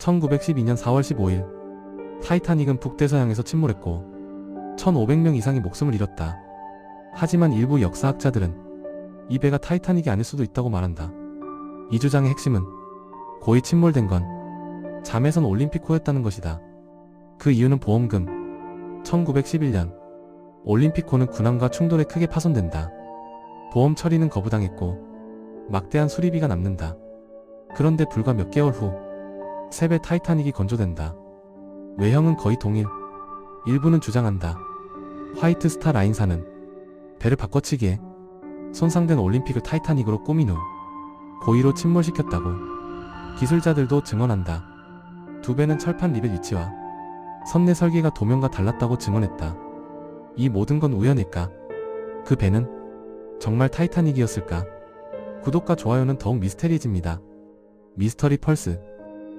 1912년 4월 15일 타이타닉은 북대서양에서 침몰했고 1,500명 이상이 목숨을 잃었다. 하지만 일부 역사학자들은 이 배가 타이타닉이 아닐 수도 있다고 말한다. 이 주장의 핵심은 고의 침몰된 건 자매선 올림피코였다는 것이다. 그 이유는 보험금. 1911년 올림피코는 군함과 충돌에 크게 파손된다. 보험 처리는 거부당했고 막대한 수리비가 남는다. 그런데 불과 몇 개월 후 세배 타이타닉이 건조된다. 외형은 거의 동일. 일부는 주장한다. 화이트 스타 라인사는 배를 바꿔치기해 손상된 올림픽을 타이타닉으로 꾸민 후 고의로 침몰시켰다고 기술자들도 증언한다. 두 배는 철판 리벳 위치와 선내 설계가 도면과 달랐다고 증언했다. 이 모든 건 우연일까? 그 배는 정말 타이타닉이었을까? 구독과 좋아요는 더욱 미스테리해집니다. 미스터리 펄스